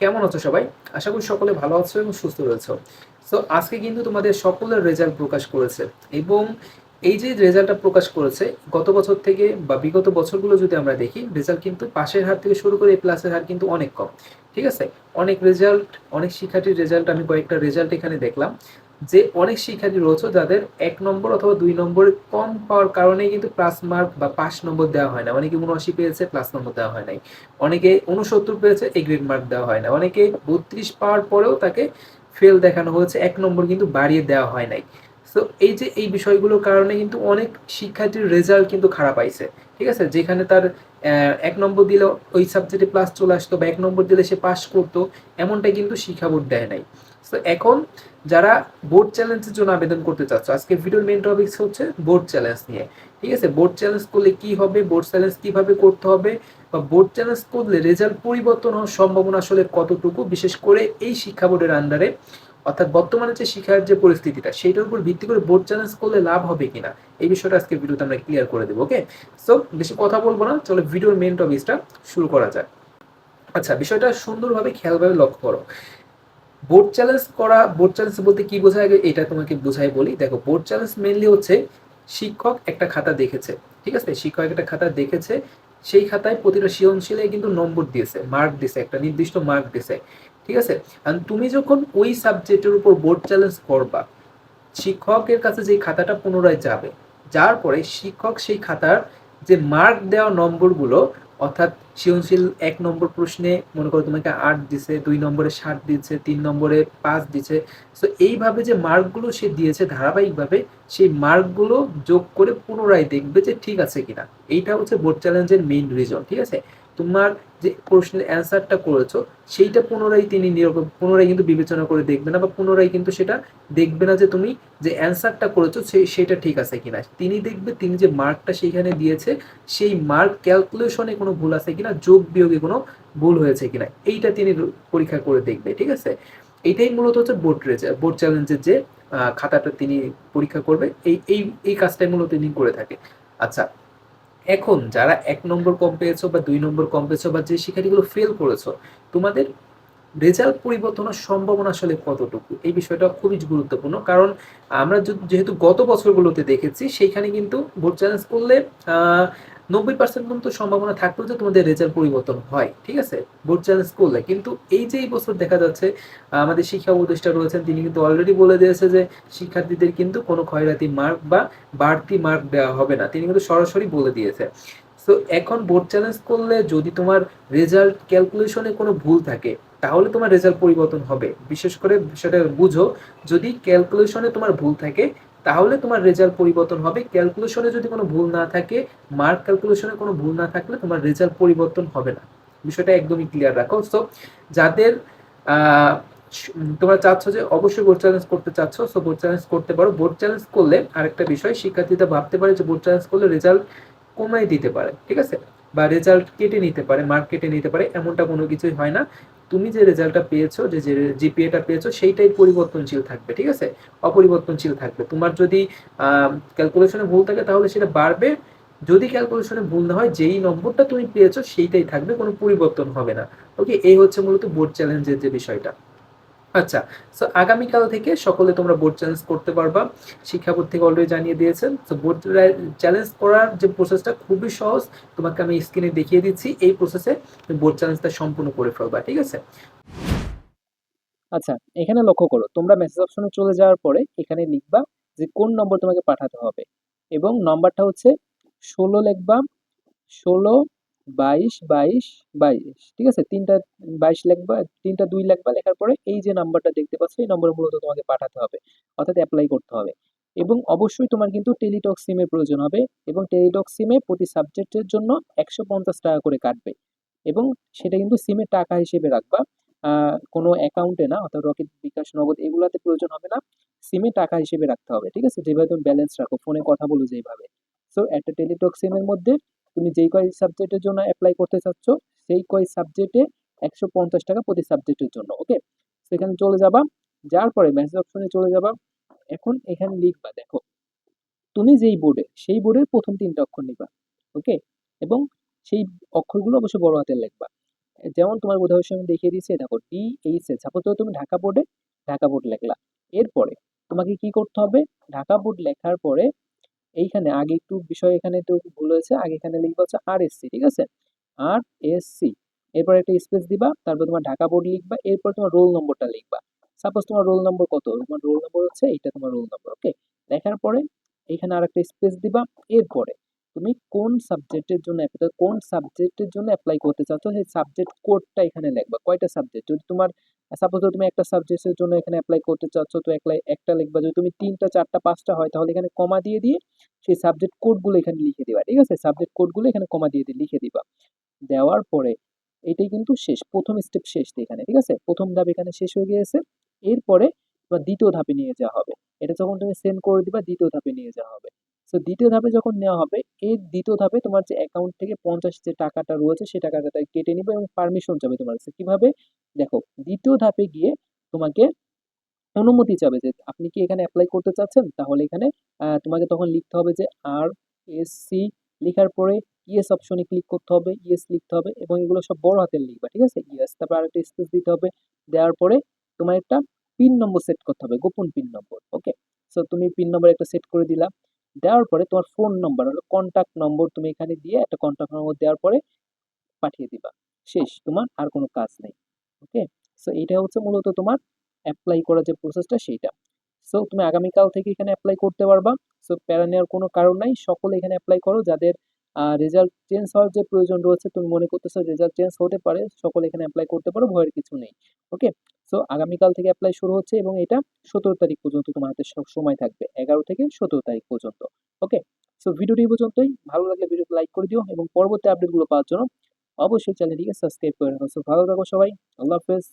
কেমন আছো সবাই? আশা করি সকলে ভালো আছো এবং সুস্থ রয়েছে। সো আজকে কিন্তু তোমাদের সকলের রেজাল্ট প্রকাশ করেছে এবং এই যে রেজাল্টটা প্রকাশ করেছে, গত বছর থেকে বা বিগত বছরগুলো যদি আমরা দেখি রেজাল্ট কিন্তু পাশের হার থেকে শুরু করে প্লাসের হার কিন্তু অনেক কম। ঠিক আছে? অনেক রেজাল্ট অনেক শিক্ষার্থীর রেজাল্ট আমি কয়েকটা রেজাল্ট এখানে দেখলাম। যে অনেক শিক্ষার্থী রয়েছে যাদের এক নম্বর অথবা দুই নম্বর কম পাওয়ার কারণে কিন্তু প্লাস মার্ক বা পাস নম্বর দেওয়া হয় না। অনেকে উনআশি পেয়েছে প্লাস নম্বর দেওয়া হয় নাই। অনেকে উনসত্তর পেয়েছে এ গ্রেড মার্ক দেওয়া হয় না। অনেকে বত্রিশ পাওয়ার পরেও তাকে ফেল দেখানো হয়েছে। এক নম্বর কিন্তু বাড়িয়ে দেওয়া হয় নাই। তো এই যে এই বিষয়গুলোর কারণে কিন্তু অনেক শিক্ষার্থীর রেজাল্ট কিন্তু খারাপ আইছে। ঠিক আছে? যেখানে তার এক নম্বর দিলে ওই সাবজেক্টে প্লাস চলে আসতো বা এক নম্বর দিলে সে পাস করতো, এমনটা কিন্তু শিক্ষা বোর্ড দেয় নাই। তো এখন যারা বোর্ড চ্যালেঞ্জের জন্য আবেদন করতে চাচ্ছ, আজকে ভিডিওর মেন টপিক্স হচ্ছে বোর্ড চ্যালেঞ্জ নিয়ে। ঠিক আছে? বোর্ড চ্যালেঞ্জ করলে কি হবে? বোর্ড চ্যালেঞ্জ কীভাবে করতে হবে? বা বোর্ড চ্যালেঞ্জ করলে রেজাল্ট পরিবর্তন হওয়ার সম্ভাবনা আসলে কতটুকু? বিশেষ করে এই শিক্ষা বোর্ডের আন্ডারে অর্থাৎ বর্তমানে যে শিক্ষার যে পরিস্থিতিটা সেটার উপর ভিত্তি করে বোর্ড চ্যালেঞ্জ করলে লাভ হবে কিনা, এই বিষয়টা আজকে ভিডিওতে আমরা ক্লিয়ার করে দেবো ওকে সো বেশি কথা বলব না, চলো ভিডিওর মেইন টপিকটা শুরু করা যাক। আচ্ছা বিষয়টা সুন্দরভাবে খেয়ালভাবে লক্ষ্য করো। বোর্ড চ্যালেঞ্জ করা বোর্ড চ্যালেঞ্জ বলতে কি বোঝায় আগে? এটা তোমাকে বোঝাই বলি। দেখো বোর্ড চ্যালেঞ্জ মেনলি হচ্ছে শিক্ষক একটা খাতা দেখেছে, ঠিক আছে? শিক্ষক একটা খাতা দেখেছে, সেই খাতায় প্রতিটা সৃজনশীলে কিন্তু নম্বর দিয়েছে মার্ক দিয়েছে, একটা নির্দিষ্ট মার্ক দিয়েছে। ঠিক আছে? আর তুমি যখন ওই সাবজেক্টের উপর বোর্ড চ্যালেঞ্জ করবা, শিক্ষকের কাছে যে খাতাটা পুনরায় যাবে, যার পরে শিক্ষক সেই খাতার যে মার্ক দেওয়া নম্বরগুলো, অর্থাৎ সৃজনশীল এক নম্বর প্রশ্নে, মনে করো তোমাকে আট দিছে, দুই নম্বরে ষাট দিচ্ছে তিন নম্বরে পাঁচ দিচ্ছে তো এইভাবে যে মার্কগুলো সে দিয়েছে ধারাবাহিকভাবে, সেই মার্কগুলো যোগ করে পুনরায় দেখবে যে ঠিক আছে কিনা। এইটা হচ্ছে বোর্ড চ্যালেঞ্জের মেইন রিজন ঠিক আছে? তোমার যে প্রশ্নের অ্যান্সারটা করেছ, সেইটা পুনরায় তিনি পুনরায় কিন্তু বিবেচনা করে দেখবে না বা পুনরায় কিন্তু সেটা দেখবে না যে তুমি যে অ্যান্সারটা করেছ সেটা ঠিক আছে কিনা। তিনি দেখবে, তিনি যে মার্কটা সেইখানে দিয়েছে, সেই মার্ক ক্যালকুলেশনে কোনো ভুল আছে কিনা, যোগ বিয়োগে কোনো ভুল হয়েছে কিনা, এইটা তিনি পরীক্ষা করে দেখবে, ঠিক আছে? এইটাই মূলত হচ্ছে বোর্ড বোর্ড চ্যালেঞ্জের যে খাতাটা তিনি পরীক্ষা করবে, এই এই এই কাজটাই মূলত তিনি করে থাকে। আচ্ছা এখন যারা এক নম্বর কম পেয়েছ বা দুই নম্বর কম পেয়েছ বা যে শিক্ষার্থীগুলো ফেল করেছ, তোমাদের রেজাল্ট পরিবর্তনের সম্ভাবনা আসলে কতটুকু? এই বিষয়টা খুবই গুরুত্বপূর্ণ। কারণ আমরা যেহেতু গত বছরগুলোতে দেখেছি, সেইখানে কিন্তু ভোট চ্যালেঞ্জ করলে নব্বই পার্সেন্ট পর্যন্ত সম্ভাবনা যে তোমাদের রেজাল্ট পরিবর্তন হয়, ঠিক আছে? বোর্ড চ্যালেঞ্জ করলে কিন্তু এই যে এই বছর দেখা যাচ্ছে আমাদের শিক্ষা উপদেষ্টা রয়েছেন, তিনি কিন্তু অলরেডি বলে দিয়েছে যে শিক্ষার্থীদের কিন্তু কোনো ক্ষয়রাতি মার্ক বা বাড়তি মার্ক দেওয়া হবে না। তিনি কিন্তু সরাসরি বলে দিয়েছে। তো এখন বোর্ড চ্যালেঞ্জ করলে যদি তোমার রেজাল্ট ক্যালকুলেশনে কোনো ভুল থাকে, তাহলে তোমার রেজাল্ট পরিবর্তন হবে। বিশেষ করে সেটা বুঝো, যদি ক্যালকুলেশনে তোমার ভুল থাকে তাহলে তোমার রেজাল্ট পরিবর্তন হবে। ক্যালকুলেশনে যদি কোনো ভুল না থাকে মার্ক ক্যালকুলেশনে কোনো ভুল না থাকলে তোমার রেজাল্ট পরিবর্তন হবে না। বিষয়টা একদমই ক্লিয়ার রাখো। সো যাদের তোমরা চাচ্ছ যে অবশ্যই বোর্ড চ্যালেঞ্জ করতে চাচ্ছ সো বোর্ড চ্যালেঞ্জ করতে পারো। বোর্ড চ্যালেঞ্জ করলে আরেকটা বিষয়, শিক্ষার্থীরা ভাবতে পারে যে বোর্ড চ্যালেঞ্জ করলে রেজাল্ট কমাই দিতে পারে, ঠিক আছে? বা রেজাল্ট কেটে নিতে পারে মার্ক কেটে নিতে পারে, এমনটা কোনো কিছুই হয় না। তুমি যে রেজাল্টটা পেয়েছ, যে যে জিপিএটা পেয়েছ, সেইটাই পরিবর্তনশীল থাকবে, ঠিক আছে? অপরিবর্তনশীল থাকবে। তোমার যদি ক্যালকুলেশনে ভুল থাকে, তাহলে সেটা বাড়বে। যদি ক্যালকুলেশনে ভুল না হয়, যেই নম্বরটা তুমি পেয়েছ, সেইটাই থাকবে, কোনো পরিবর্তন হবে না। ওকে এই হচ্ছে মূলত বোর্ড চ্যালেঞ্জের যে বিষয়টা। আচ্ছা সো আগামীকাল থেকে সকলে তোমরা বোর্ড চ্যালেঞ্জ করতে পারবা। শিক্ষা বোর্ড থেকে অলরেডি জানিয়ে দিয়েছেন। তো বোর্ড চ্যালেঞ্জ করার যে প্রসেসটা খুবই সহজ। তোমাকে আমি স্ক্রিনে দেখিয়ে দিচ্ছি। এই প্রসেসে তুমি বোর্ড চ্যালেঞ্জটা সম্পূর্ণ করে ফেলবা, ঠিক আছে? আচ্ছা এখানে লক্ষ্য করো, তোমরা মেসেজ অপশনে চলে যাওয়ার পরে এখানে লিখবা যে কোন নম্বর তোমাকে পাঠাতে হবে। এবং নম্বরটা হচ্ছে ষোলো লিখবা, ষোলো বাইশ বাইশ বাইশ। ঠিক আছে? তিনটা বাইশ লিখবা, তিনটা দুই লিখবা, লেখার পরে এই যে নাম্বারটা দেখতে পাচ্ছ, এই নম্বর মূলত তোমাকে পাঠাতে হবে। অর্থাৎ অ্যাপ্লাই করতে হবে। এবং অবশ্যই তোমার কিন্তু টেলিটক সিমের প্রয়োজন হবে এবং টেলিটক সিমে প্রতি সাবজেক্টের জন্য একশো পঞ্চাশ টাকা করে কাটবে। এবং সেটা কিন্তু সিমের টাকা হিসেবে রাখবা। কোনো অ্যাকাউন্টে না, অর্থাৎ রকেট বিকাশ নগদ এগুলাতে প্রয়োজন হবে না। সিমে টাকা হিসেবে রাখতে হবে। ঠিক আছে? যেভাবে তুমি ব্যালেন্স রাখো ফোনে কথা বলো যেভাবে। সো একটা টেলিটক সিমের মধ্যে তুমি যেই কয় সাবজেক্টের জন্য অ্যাপ্লাই করতে চাচ্ছ, সেই কয় সাবজেক্টে একশো পঞ্চাশ টাকা প্রতি সাবজেক্টের জন্য ওকে সেখানে চলে যাবা যার পরে মেসেজ অপশনে চলে যাবা, এখন এখানে লিখবা, দেখো, তুমি যেই বোর্ডে সেই বোর্ডের প্রথম তিনটা অক্ষর নিবা ওকে এবং সেই অক্ষরগুলো অবশ্যই বড় হাতের লিখবা। যেমন তোমার উদাহরণ দেখিয়ে এই দেখো ডি এইচ এল সাপোজ তুমি ঢাকা বোর্ডে ঢাকা বোর্ড লেখলা, এরপরে তোমাকে কি করতে হবে? ঢাকা বোর্ড লেখার পরে এইখানে আগে একটু বিষয় এখানে একটু ভুল হয়েছে, আগে এখানে লিখবা হচ্ছে আর এস সি ঠিক আছে? আর এস সি এরপর একটা স্পেস দিবা, তারপর তোমার ঢাকা বোর্ড লিখবা, এরপর তোমার রোল নম্বরটা লিখবা। সাপোজ তোমার রোল নম্বর কত? তোমার রোল নম্বর হচ্ছে এইটা তোমার রোল নম্বর ওকে লেখার পরে এখানে আর একটা স্পেস দিবা, এরপরে তুমি কোন সাবজেক্টের জন্য কোন সাবজেক্টের জন্য অ্যাপ্লাই করতে চাচ্ছ, সেই সাবজেক্ট কোডটা এখানে লিখবা, কয়টা সাবজেক্ট যদি তোমার সাপোজ তুমি একটা সাবজেক্টের জন্য এখানে অ্যাপ্লাই করতে চাচ্ছ, তো একলাই একটা লিখবা। যদি তুমি তিনটা, চারটা, পাঁচটা হয়, তাহলে এখানে কমা দিয়ে দিয়ে সেই সাবজেক্ট কোডগুলো এখানে লিখে দিবা, ঠিক আছে? সাবজেক্ট কোডগুলো এখানে কমা দিয়ে দিয়ে লিখে দিবা। দেওয়ার পরে এটাই কিন্তু শেষ, প্রথম স্টেপ শেষ এখানে, ঠিক আছে? প্রথম ধাপ এখানে শেষ হয়ে গিয়েছে। এরপরে তোমার দ্বিতীয় ধাপে নিয়ে যাওয়া হবে। এটা যখন তুমি সেন্ড করে দিবা, দ্বিতীয় ধাপে নিয়ে যাওয়া হবে। সো দ্বিতীয় ধাপে যখন নেওয়া হবে এর দ্বিতীয় ধাপে তোমার যে অ্যাকাউন্ট থেকে পঞ্চাশ যে টাকাটা রয়েছে, সেই টাকাটা কেটে নিবে এবং পারমিশন যাবে তোমার। কাছে কীভাবে? দেখো, দ্বিতীয় ধাপে গিয়ে তোমাকে অনুমতি চাবে যে আপনি কি এখানে অ্যাপ্লাই করতে চাচ্ছেন? তাহলে এখানে তোমাকে তখন লিখতে হবে যে আর এস সি লেখার পরে ইয়েস অপশনে ক্লিক করতে হবে ইয়েস লিখতে হবে এবং এগুলো সব বড় হাতের লিখবা, ঠিক আছে? ইয়েস তারপর আরেকটা স্পেস দিতে হবে, দেওয়ার পরে তোমার একটা পিন নম্বর সেট করতে হবে, গোপন পিন নম্বর ওকে সো তুমি পিন নম্বর একটা সেট করে দিলা। দেওয়ার পরে তোমার ফোন নম্বর হলো কন্ট্যাক্ট নম্বর তুমি এখানে দিয়ে একটা কন্ট্যাক্ট নম্বর দেওয়ার পরে পাঠিয়ে দিবা। শেষ, তোমার আর কোনো কাজ নেই ওকে সো এটা হচ্ছে মূলত তোমার অ্যাপ্লাই করার যে প্রসেসটা সেইটা। সো তুমি আগামীকাল থেকে এখানে অ্যাপ্লাই করতে পারবা। সো প্যারা নেওয়ার কোনো কারণ নাই। সকলে এখানে অ্যাপ্লাই করো। যাদের রেজাল্ট চেঞ্জ হওয়ার যে প্রয়োজন রয়েছে, তুমি মনে করতেছো রেজাল্ট চেঞ্জ হতে পারে, সকলে এখানে অ্যাপ্লাই করতে পারো, ভয়ের কিছু নেই ওকে সো আগামীকাল থেকে অ্যাপ্লাই শুরু হচ্ছে এবং এটা সতেরো তারিখ পর্যন্ত তোমার হাতে সময় থাকবে, এগারো থেকে সতেরো তারিখ পর্যন্ত ওকে সো ভিডিওটি পর্যন্তই, ভালো লাগলে ভিডিওতে লাইক করে দিও এবং পরবর্তী আপডেটগুলো পাওয়ার জন্য অবশ্যই চ্যানেলটিকে সাবস্ক্রাইব করে রাখো। সো ভালো থাকো সবাই, আল্লাহ হাফেজ।